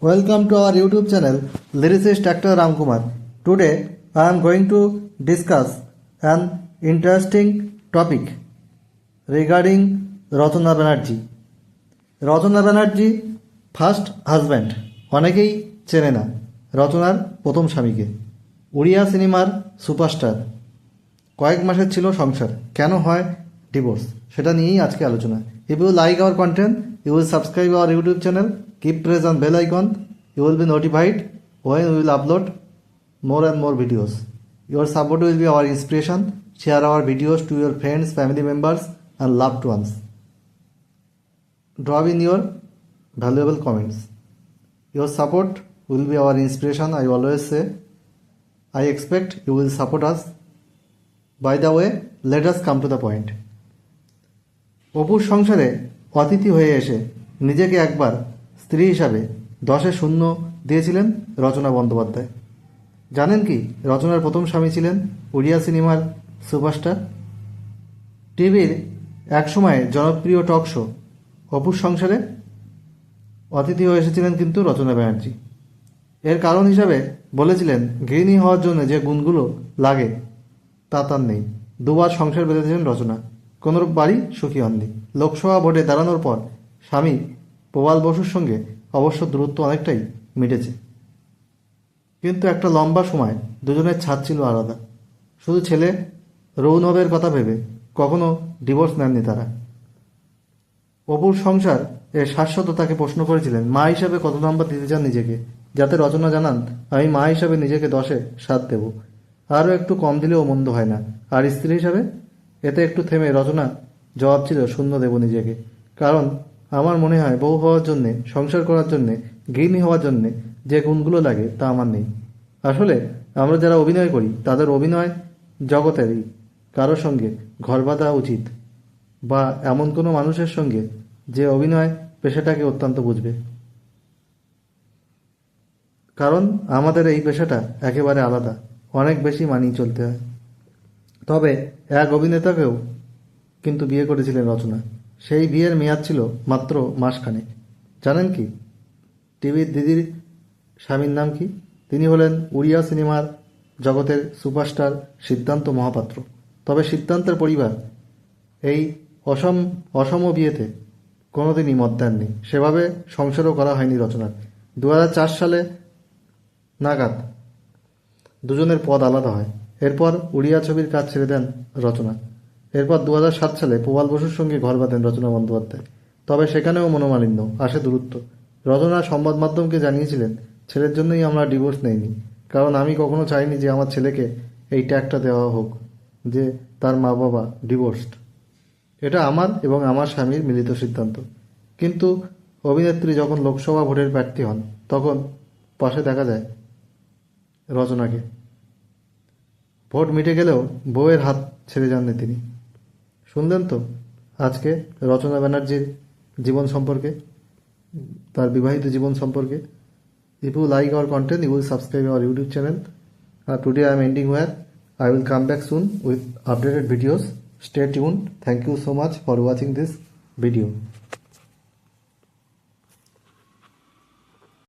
Welcome to our YouTube channel, Lyricist Actor Ramkumar. Today, I am going to discuss an interesting topic regarding Rachna Banerjee Rachna Banerjee first husband অনেকেই চেনে না রচনার প্রথম স্বামীকে। উড়িয়া সিনেমার superstar কয়েক মাসের ছিল সংসার। কেন হয় ডিভোর্স সেটা নিয়েই আজকে আলোচনা। If you like our content you will subscribe our YouTube channel keep press on bell icon you will be notified when will upload more and more videos. Your support will be our inspiration. Share our videos to your friends, family members, and loved ones. Drop in your valuable comments. Your support will be our inspiration, I always say. I expect you will support us. By the way, let us come to the point. অপুর সংসারে অতিথি হয়ে এসে নিজেকে একবার স্ত্রী হিসাবে দশে শূন্য দিয়েছিলেন রচনা বন্দ্যোপাধ্যায়। জানেন কি রচনার প্রথম স্বামী ছিলেন উড়িয়া সিনেমার সুপারস্টার? টিভির একসময় জনপ্রিয় টক শো অপুর সংসারে অতিথি হয়ে এসেছিলেন কিন্তু রচনা ব্যানার্জি। এর কারণ হিসাবে বলেছিলেন গৃহিণী হওয়ার জন্য যে গুণগুলো লাগে, তা তার নেই। দুবার সংসার বেঁধেছিলেন রচনা। কোনোরূপ বাড়ি সুখী হননি। লোকসভা ভোটে দাঁড়ানোর পর স্বামী প্রবাল বসুর সঙ্গে অবশ্য দূরত্ব অনেকটাই মিটেছে। কিন্তু একটা লম্বা সময় দুজনের ছাদ ছিল আলাদা। শুধু ছেলে রৌনবের কথা ভেবে কখনো ডিভোর্স নেননি তারা। অপুর সংসার এর শাশ্বত তাকে প্রশ্ন করেছিলেন, মা হিসাবে কত নম্বর দিতে চান নিজেকে? যাতে রচনা জানান, আমি মা হিসাবে নিজেকে দশে সাত দেব। আরও একটু কম দিলেও মন্দ হয় না। আর স্ত্রী হিসাবে? এতে একটু থেমে রচনা জবাব ছিল, শূন্য দেব নিজেকে। কারণ আমার মনে হয় বউ হওয়ার জন্যে, সংসার করার জন্যে, গৃহিণী হওয়ার জন্যে যে গুণগুলো লাগে তা আমার নেই। আসলে আমরা যারা অভিনয় করি, তাদের অভিনয় জগতেরই। কারও সঙ্গে ঘর বাঁধা উচিত বা এমন কোনো মানুষের সঙ্গে যে অভিনয় পেশাটাকে অত্যন্ত বুঝবে। কারণ আমাদের এই পেশাটা একেবারে আলাদা, অনেক বেশি মানিয়ে চলতে হয়। তবে এক অভিনেতাকেও কিন্তু বিয়ে করেছিলেন রচনা। সেই বিয়ের মেয়াদ ছিল মাত্র মাসখানেক। জানেন কি? টিভির দিদির স্বামীর নাম কি? তিনি হলেন উড়িয়া সিনেমার জগতের সুপারস্টার সিদ্ধান্ত মহাপাত্র। তবে সিদ্ধান্তের পরিবার এই অসম অসম বিয়েতে কোনোদিনই মত দেননি। সেভাবে সংসারও করা হয়নি রচনার। দু হাজার চার সালে নাগাদ দুজনের পদ আলাদা হয়। এরপর উড়িয়া ছবির কাজ ছেড়ে দেন রচনা। এরপর দু হাজার সাত সালে প্রবাল বসুর সঙ্গে ঘর বাঁধেন রচনা বন্দ্যোপাধ্যায়। তবে সেখানেও মনোমালিন্য, আসে দূরত্ব। রচনা সংবাদ মাধ্যমকে জানিয়েছিলেন, ছেলের জন্যই আমরা ডিভোর্স নেইনি। কারণ আমি কখনো চাইনি যে আমার ছেলেকে এই ট্যাগটা দেওয়া হোক, যে তার মা বাবা ডিভোর্সড। এটা আমার এবং আমার স্বামীর মিলিত সিদ্ধান্ত। কিন্তু অভিনেত্রী যখন লোকসভা ভোটের প্রার্থী হন, তখন পাশে দেখা যায় রচনাকে। ভোট মিটে গেলেও বউয়ের হাত ছেড়ে যাননি তিনি। শুনলেন তো? আজকে রচনা ব্যানার্জির জীবন সম্পর্কে, তার বিবাহিত জীবন সম্পর্কে। If you like our content you will subscribe our YouTube channel R today I am ending war I will come back soon with updated videos stay tune thank you so much for watching this video.